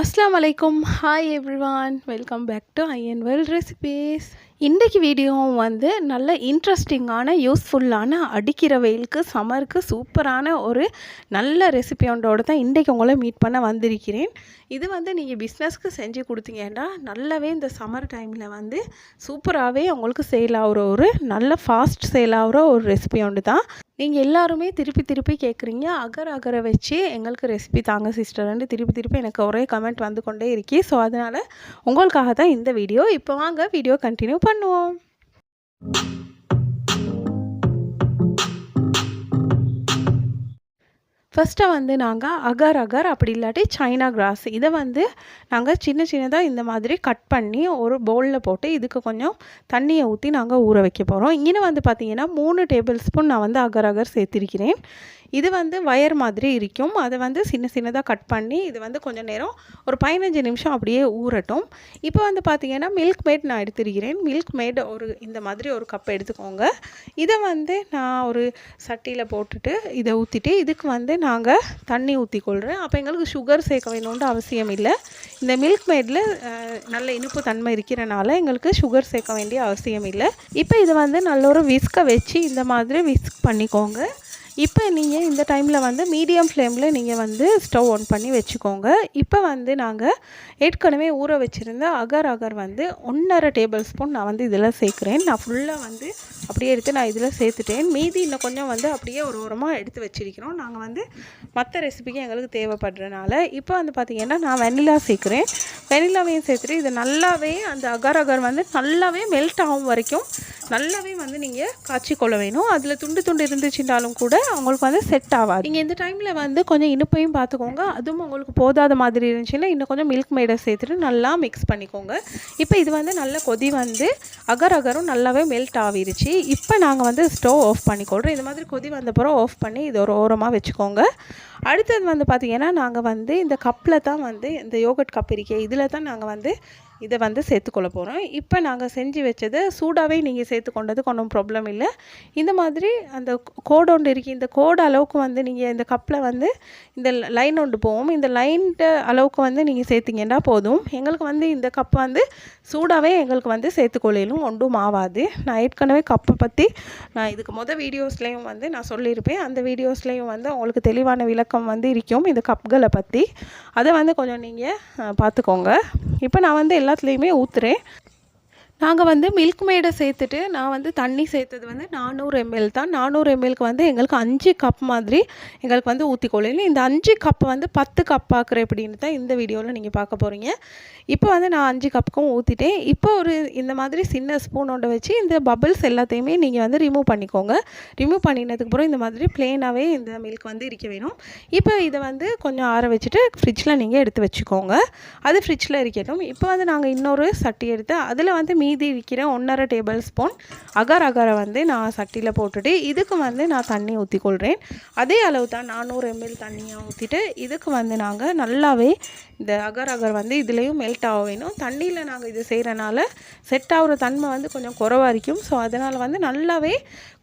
அஸ்லாம் வலைக்கும் hi everyone welcome back to IN well recipes இன்றைக்கு வீடியோ வந்து நல்ல இன்ட்ரெஸ்டிங்கான யூஸ்ஃபுல்லான அடிக்கிற வெயிலுக்கு சம்மருக்கு சூப்பரான ஒரு நல்ல ரெசிபி ஒன்றோடு தான் இன்றைக்கு உங்களை மீட் பண்ண வந்திருக்கிறேன். இது வந்து நீங்கள் பிஸ்னஸ்க்கு செஞ்சு கொடுத்தீங்கன்னா நல்லாவே இந்த சம்மர் டைமில் வந்து சூப்பராகவே உங்களுக்கு சேல் ஆகிற ஒரு நல்ல ஃபாஸ்ட் சேல் ஆகிற ஒரு ரெசிபி ஒன்று தான். நீங்கள் எல்லாருமே திருப்பி திருப்பி கேட்குறீங்க அகர் அகரை வச்சு எங்களுக்கு ரெசிபி தாங்க சிஸ்டர்ன்ட்டு திருப்பி திருப்பி எனக்கு ஒரே கமெண்ட் வந்து கொண்டே இருக்கே. ஸோ அதனால் உங்களுக்காக தான் இந்த வீடியோ இப்போ வாங்க வீடியோ கண்டினியூ பண்ணுவோம். ஃபஸ்ட்டு வந்து நாங்கள் அகர் அகர் அப்படி இல்லாட்டி சைனா கிராஸ் இதை வந்து நாங்கள் சின்ன சின்னதாக இந்த மாதிரி கட் பண்ணி ஒரு பவுலில் போட்டு இதுக்கு கொஞ்சம் தண்ணியை ஊற்றி நாங்கள் ஊற வைக்க போகிறோம் இங்கே வந்து பார்த்திங்கன்னா மூணு டேபிள் ஸ்பூன் நான் வந்து அகர் அகர் சேர்த்திருக்கிறேன். இது வந்து வயர் மாதிரி இருக்கும். அதை வந்து சின்ன சின்னதாக கட் பண்ணி இது வந்து கொஞ்சம் நேரம் ஒரு பதினஞ்சு நிமிஷம் அப்படியே ஊறட்டும். இப்போ வந்து பார்த்திங்கன்னா மில்க் மேட் நான் எடுத்திருக்கிறேன். மில்க் மேட் ஒரு இந்த மாதிரி ஒரு கப் எடுத்துக்கோங்க. இதை வந்து நான் ஒரு சட்டியில் போட்டுட்டு இதை ஊற்றிட்டு இதுக்கு வந்து நாங்கள் தண்ணி ஊற்றிக்கொள்கிறேன் அப்போ எங்களுக்கு சுகர் சேர்க்க வேணும்னு அவசியம் இல்லை. இந்த மில்க் மேடில் நல்ல இனிப்பு தன்மை இருக்கிறனால எங்களுக்கு சுகர் சேர்க்க வேண்டிய அவசியம் இல்லை. இப்போ இதை வந்து நல்ல ஒரு விஸ்கை வச்சு இந்த மாதிரி விஸ்க் பண்ணிக்கோங்க. இப்போ நீங்கள் இந்த டைமில் வந்து மீடியம் ஃப்ளேமில் நீங்கள் வந்து ஸ்டவ் ஆன் பண்ணி வச்சுக்கோங்க. இப்போ வந்து நாங்கள் ஏற்கனவே ஊற வச்சுருந்த அகர் அகர் வந்து ஒன்றரை டேபிள் ஸ்பூன் நான் வந்து இதில் சேர்க்குறேன். நான் ஃபுல்லாக வந்து அப்படியே எடுத்து நான் இதில் சேர்த்துட்டேன். மீதி இன்னும் கொஞ்சம் வந்து அப்படியே ஒரு ஓரமாக எடுத்து வச்சிருக்கிறோம். நாங்கள் வந்து மற்ற ரெசிபிக்கு எங்களுக்கு தேவைப்படுறனால இப்போ வந்து பார்த்திங்கன்னா நான் வெண்ணிலா சேர்க்குறேன். வெனிலாவையும் சேர்த்துட்டு இது நல்லாவே அந்த அகர் அகர் வந்து நல்லாவே மெல்ட் ஆகும் வரைக்கும். நல்லாவே வந்து நீங்கள் காய்ச்சி கொள்ள வேணும். அதில் துண்டு துண்டு இருந்துச்சுட்டாலும் கூட அவங்களுக்கு வந்து செட் ஆகாது. நீங்கள் இந்த டைமில் வந்து கொஞ்சம் இனிப்பையும் பார்த்துக்கோங்க அதுவும் உங்களுக்கு போதாத மாதிரி இருந்துச்சுன்னா இன்னும் கொஞ்சம் மில்க் மேடை சேர்த்துட்டு நல்லா மிக்ஸ் பண்ணிக்கோங்க. இப்போ இது வந்து நல்ல கொதி வந்து அகர் அகரும் நல்லாவே மெல்ட் ஆகிருச்சு. இப்போ நாங்கள் வந்து ஸ்டவ் ஆஃப் பண்ணிக்கொள்கிறோம் இது மாதிரி கொதி வந்தப்பறம் ஆஃப் பண்ணி இது ஒரு ஓரமாக வச்சுக்கோங்க. அடுத்தது வந்து பார்த்திங்கன்னா நாங்கள் வந்து இந்த கப்பில் தான் வந்து இந்த யோகட் கப் இருக்கே இதில் தான் நாங்கள் வந்து இதை வந்து சேர்த்துக்கொள்ள போகிறோம் இப்போ நாங்கள் செஞ்சு வச்சது சூடாகவே நீங்கள் சேர்த்துக்கொண்டது ஒன்றும் ப்ராப்ளம் இல்லை. இந்த மாதிரி அந்த கோடு ஒன்று இருக்குது இந்த கோடு அளவுக்கு வந்து நீங்கள் இந்த கப்பில் வந்து இந்த லைன் ஒன்று போகும். இந்த லைன் அளவுக்கு வந்து நீங்கள் சேர்த்திங்கன்னா போதும். எங்களுக்கு வந்து இந்த கப் வந்து சூடாகவே எங்களுக்கு வந்து சேர்த்துக்கொள்ளையிலும் ஒன்றும் ஆகாது நான் ஏற்கனவே கப்பை பற்றி நான் இதுக்கு மொதல் வீடியோஸ்லேயும் வந்து நான் சொல்லியிருப்பேன். அந்த வீடியோஸ்லேயும் வந்து உங்களுக்கு தெளிவான விளக்கம் வந்து இருக்கும் இந்த கப்களை பற்றி அதை வந்து கொஞ்சம் நீங்கள் பார்த்துக்கோங்க. இப்போ நான் வந்து எல்லாத்துலேயுமே ஊற்றுறேன் நாங்கள் வந்து மில்க் மேடை சேர்த்துட்டு நான் வந்து தண்ணி சேர்த்தது வந்து நானூறு எம்எல் தான். நானூறு எம்எல்க்கு வந்து எங்களுக்கு அஞ்சு கப் மாதிரி எங்களுக்கு வந்து ஊற்றிக்கொள்ளல இந்த அஞ்சு கப் வந்து பத்து கப் ஆக்குற அப்படின்னு தான் இந்த வீடியோவில் நீங்கள் பார்க்க போகிறீங்க இப்போ வந்து நான் அஞ்சு கப்புக்கும் ஊற்றிட்டேன் இப்போ ஒரு இந்த மாதிரி சின்ன ஸ்பூனோட வச்சு இந்த பபிள்ஸ் எல்லாத்தையுமே நீங்கள் வந்து ரிமூவ் பண்ணிக்கோங்க. ரிமூவ் பண்ணினதுக்கப்புறம் இந்த மாதிரி பிளெயினாகவே இந்த மில்க் வந்து இருக்க வேணும். இப்போ இதை வந்து கொஞ்சம் ஆற வச்சுட்டு ஃப்ரிட்ஜில் நீங்கள் எடுத்து வச்சுக்கோங்க. அது ஃப்ரிட்ஜில் இருக்கட்டும். இப்போ வந்து நாங்கள் இன்னொரு சட்டி எடுத்து அதில் வந்து மீ மீதி விற்கிற ஒன்றரை டேபிள் ஸ்பூன் அகர் அகரை வந்து நான் சட்டியில் போட்டுட்டு இதுக்கு வந்து நான் தண்ணி ஊற்றிக்கொள்கிறேன் அதே அளவு தான் நானூறு எம்எல் தண்ணியை ஊற்றிட்டு இதுக்கு வந்து நாங்கள் நல்லாவே இந்த அகர் அகர் வந்து இதுலேயும் மெல்ட் ஆக வேணும். தண்ணியில் நாங்கள் இது செய்கிறனால செட் ஆகிற தன்மை வந்து கொஞ்சம் குறவாக இருக்கும் ஸோ அதனால் வந்து நல்லாவே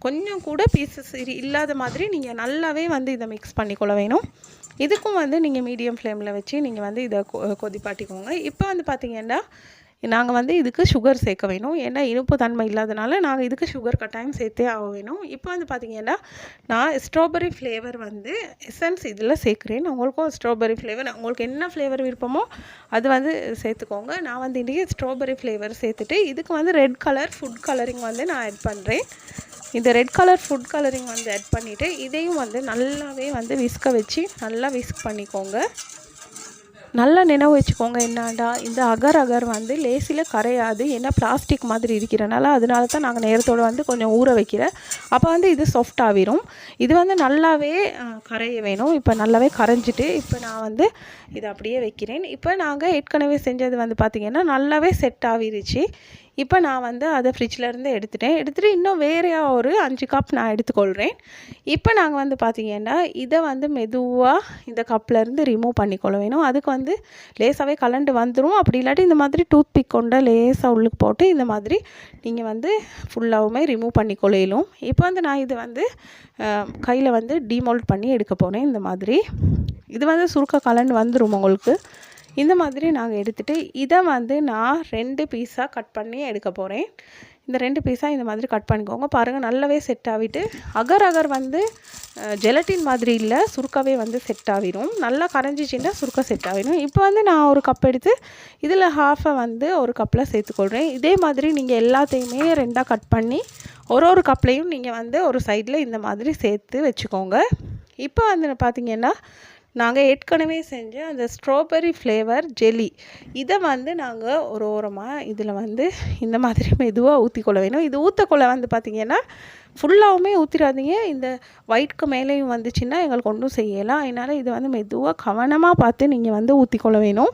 கொஞ்சம் கூட பீசஸ் இல்லாத மாதிரி நீங்கள் நல்லாவே வந்து இதை மிக்ஸ் பண்ணிக்கொள்ள வேணும். இதுக்கும் வந்து நீங்கள் மீடியம் ஃப்ளேமில் வச்சு நீங்கள் வந்து இதை கொதிப்பாட்டிக்கோங்க. இப்போ வந்து பார்த்திங்கன்னா நாங்கள் வந்து இதுக்கு சுகர் சேர்க்க வேணும். ஏன்னா இனிப்பு தன்மை இல்லாதனால நாங்கள் இதுக்கு சுகர் கட்டாயம் சேர்த்தே ஆக வேணும். இப்போ வந்து பார்த்திங்கன்னா நான் ஸ்ட்ராபெரி ஃப்ளேவர் வந்து எசன்ஸ் இதில் சேர்க்குறேன். உங்களுக்கும் ஸ்ட்ராபெரி ஃப்ளேவர் உங்களுக்கு என்ன ஃப்ளேவர் விருப்பமோ அது வந்து சேர்த்துக்கோங்க. நான் வந்து இன்றைக்கி ஸ்ட்ராபெரி ஃப்ளேவர் சேர்த்துட்டு இதுக்கு வந்து ரெட் கலர் ஃபுட் கலரிங் வந்து நான் ஆட் பண்ணுறேன் இந்த ரெட் கலர் ஃபுட் கலரிங் வந்து ஆட் பண்ணிவிட்டு இதையும் வந்து நல்லாவே வந்து விஸ்க வச்சு நல்லா விஸ்க் பண்ணிக்கோங்க. நல்லா நினைவு வச்சுக்கோங்க என்னடா இந்த அகர் அகர் வந்து லேசியில் கரையாது ஏன்னா பிளாஸ்டிக் மாதிரி இருக்கிறனால அதனால தான் நாங்கள் நேரத்தோடு வந்து கொஞ்சம் ஊற வைக்கிறேன் அப்போ வந்து இது சாஃப்ட் ஆகிரும். இது வந்து நல்லாவே கரைய வேணும். இப்போ நல்லாவே கரைஞ்சிட்டு இப்போ நான் வந்து இதை அப்படியே வைக்கிறேன். இப்போ நாங்கள் ஏற்கனவே செஞ்சது வந்து பார்த்திங்கன்னா நல்லாவே செட் ஆகிருச்சு. இப்போ நான் வந்து அதை ஃப்ரிட்ஜிலேருந்து எடுத்துட்டேன். எடுத்துகிட்டு இன்னும் வேறையாக ஒரு அஞ்சு கப் நான் எடுத்துக்கொள்கிறேன் இப்போ நாங்கள் வந்து பார்த்திங்கன்னா இதை வந்து மெதுவாக இந்த கப்லேருந்து ரிமூவ் பண்ணிக்கொள்ள வேணும். அதுக்கு வந்து லேசாகவே கலண்டு வந்துடும் அப்படி இல்லாட்டி இந்த மாதிரி டூத் பிக் கொண்ட லேசாக உள்ளுக்கு போட்டு இந்த மாதிரி நீங்கள் வந்து ஃபுல்லாகவுமே ரிமூவ் பண்ணிக்கொள்ளையிலும் இப்போ வந்து நான் இது வந்து கையில் வந்து டிமோல்ட் பண்ணி எடுக்க போனேன் இந்த மாதிரி. இது வந்து சுருக்க கலண்டு வந்துடும் உங்களுக்கு. இந்த மாதிரி நாங்கள் எடுத்துகிட்டு இதை வந்து நான் ரெண்டு பீஸாக கட் பண்ணி எடுக்க போகிறேன் இந்த ரெண்டு பீஸாக இந்த மாதிரி கட் பண்ணிக்கோங்க. பாருங்கள் நல்லாவே செட் ஆகிட்டு அகர் அகர் வந்து ஜெலட்டின் மாதிரி இல்லை சுருக்காவே வந்து செட் ஆகிடும் நல்லா கரைஞ்சிச்சின்னா சுருக்க செட் ஆகிடும் இப்போ வந்து நான் ஒரு கப் எடுத்து இதில் ஹாஃபை வந்து ஒரு கப்பில் சேர்த்துக்கொள்கிறேன் இதே மாதிரி நீங்கள் எல்லாத்தையுமே ரெண்டாக கட் பண்ணி ஒரு ஒரு கப்லேயும் நீங்கள் வந்து ஒரு சைடில் இந்த மாதிரி சேர்த்து வச்சுக்கோங்க. இப்போ வந்து பார்த்திங்கன்னா நாங்கள் ஏற்கனவே செஞ்ச அந்த ஸ்ட்ராபெரி ஃப்ளேவர் ஜெல்லி இதை வந்து நாங்கள் ஒரு ஓரமாக இதில் வந்து இந்த மாதிரி மெதுவாக ஊற்றிக்கொள்ள வேணும். இது ஊற்றக்கொள்ள வந்து பார்த்திங்கன்னா ஃபுல்லாகவுமே ஊற்றிடாதீங்க இந்த ஒயிட்க்கு மேலேயும் வந்துச்சுன்னா எங்களுக்கு ஒன்றும் செய்யலாம். அதனால் இது வந்து மெதுவாக கவனமாக பார்த்து நீங்கள் வந்து ஊற்றிக்கொள்ள வேணும்.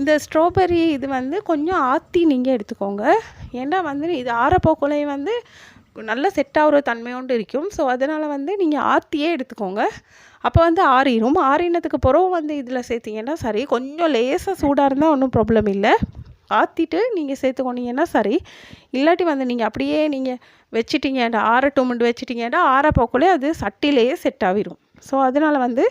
இந்த ஸ்ட்ராபெரி இது வந்து கொஞ்சம் ஆற்றி நீங்கள் எடுத்துக்கோங்க. ஏன்னா வந்து இது ஆறப்போக்குள்ளேயும் வந்து நல்ல செட் ஆகிற தன்மையோண்டு இருக்கும். ஸோ அதனால் வந்து நீங்கள் ஆற்றியே எடுத்துக்கோங்க. அப்போ வந்து ஆறிடும் ஆறினதுக்கு பிறகு வந்து இதில் சேர்த்திங்கன்னா சரி. கொஞ்சம் லேசாக சூடாக இருந்தால் ஒன்றும் ப்ராப்ளம் இல்லை. ஆற்றிட்டு நீங்கள் சேர்த்துக்கொண்டீங்கன்னா சரி. இல்லாட்டி வந்து நீங்கள் அப்படியே நீங்கள் வச்சிட்டிங்கடா ஆறட்டும் முண்டு வச்சிட்டிங்கடா ஆற போக்குள்ளே அது சட்டிலேயே செட் ஆகிரும். ஸோ அதனால் வந்து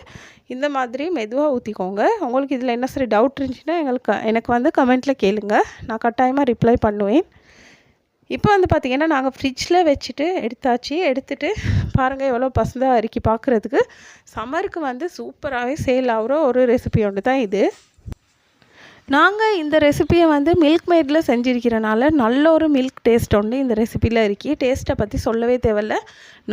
இந்த மாதிரி மெதுவாக ஊற்றிக்கோங்க உங்களுக்கு இதில் என்ன சரி டவுட் இருந்துச்சுன்னா எங்களுக்கு எனக்கு வந்து கமெண்ட்டில் கேளுங்க. நான் கட்டாயமாக ரிப்ளை பண்ணுவேன். இப்போ வந்து பார்த்திங்கன்னா நாங்கள் ஃப்ரிட்ஜில் வச்சுட்டு எடுத்தாச்சு. எடுத்துகிட்டு பாருங்கள் எவ்வளோ பசந்தாக அரிக்கி பார்க்குறதுக்கு சம்மருக்கு வந்து சூப்பராகவே சேல் ஆகிற ஒரு ரெசிபி ஒன்று தான் இது. நாங்கள் இந்த ரெசிப்பியை வந்து மில்க் மேடில் செஞ்சிருக்கிறனால நல்ல ஒரு மில்க் டேஸ்ட் ஒன்று இந்த ரெசிப்பியில் இருக்கி. டேஸ்ட்டை பற்றி சொல்லவே தேவையில்ல.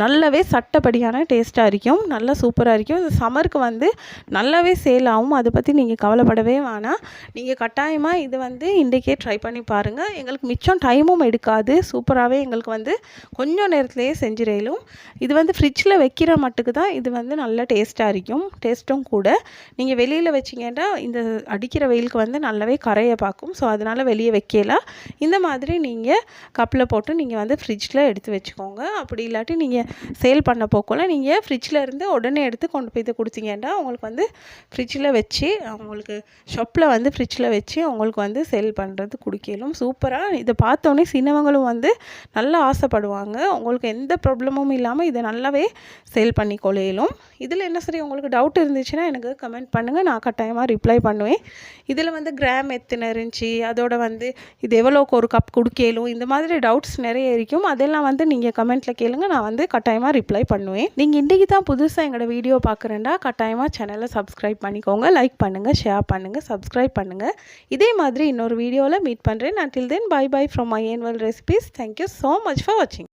நல்லாவே சட்டப்படியான டேஸ்ட்டாக இருக்கும். நல்லா சூப்பராக இருக்கும். இந்த சம்மருக்கு வந்து நல்லாவே சேல் ஆகும். அதை பற்றி நீங்கள் கவலைப்படவே வேணாம். நீங்கள் கட்டாயமாக இது வந்து இன்றைக்கே ட்ரை பண்ணி பாருங்கள் எங்களுக்கு மிச்சம் டைமும் எடுக்காது. சூப்பராகவே எங்களுக்கு வந்து கொஞ்சம் நேரத்துலேயே செஞ்சிடலும் இது வந்து ஃப்ரிட்ஜில் வைக்கிற மட்டுக்கு தான் இது வந்து நல்ல டேஸ்ட்டாக இருக்கும். டேஸ்ட்டும் கூட. நீங்கள் வெளியில் வச்சிங்கன்னா இந்த அடிக்கிற வெயிலுக்கு வந்து நல்லாவே கரையை பார்க்கும். ஸோ அதனால் வெளியே வைக்கலாம் இந்த மாதிரி நீங்கள் கப்பில் போட்டு நீங்கள் வந்து ஃப்ரிட்ஜில் எடுத்து வச்சுக்கோங்க. அப்படி இல்லாட்டி நீங்கள் சேல் பண்ண போக்குள்ள நீங்கள் ஃப்ரிட்ஜில் இருந்து உடனே எடுத்து கொண்டு போய் இதை கொடுத்தீங்கன்னா உங்களுக்கு வந்து ஃப்ரிட்ஜில் வச்சு அவங்களுக்கு ஷாப்பில் வந்து ஃப்ரிட்ஜில் வச்சு அவங்களுக்கு வந்து சேல் பண்ணுறது குடிக்கலும் சூப்பராக இதை பார்த்தோன்னே சின்னவங்களும் வந்து நல்லா ஆசைப்படுவாங்க. உங்களுக்கு எந்த ப்ராப்ளமும் இல்லாமல் இதை நல்லாவே சேல் பண்ணி கொள்ளையிலும் இதில் என்ன சரி உங்களுக்கு டவுட் இருந்துச்சுன்னா எனக்கு கமெண்ட் பண்ணுங்கள் நான் கட்டாயமாக ரிப்ளை பண்ணுவேன். இதில் வந்து கிராம் எத்தனை இருந்துச்சு? அதோட வந்து இது எவ்வளோக்கு ஒரு கப் குடிக்கலும்? இந்த மாதிரி டவுட்ஸ் நிறைய இருக்கும். அதெல்லாம் வந்து நீங்கள் கமெண்ட்டில் கேளுங்க. நான் வந்து கட்டாயமாக ரிப்ளை பண்ணுவேன். நீங்கள் இன்றைக்கி தான் புதுசாக எங்களோட வீடியோ பார்க்குறேன்டா கட்டாயமாக சேனலை சப்ஸ்கிரைப் பண்ணிக்கோங்க. லைக் பண்ணுங்கள் ஷேர் பண்ணுங்கள் சப்ஸ்கிரைப் பண்ணுங்கள் இதே மாதிரி இன்னொரு வீடியோவில் மீட் பண்ணுறேன் நான் till then bye bye from my ஏன்வல் recipes thank you so much for வாட்சிங்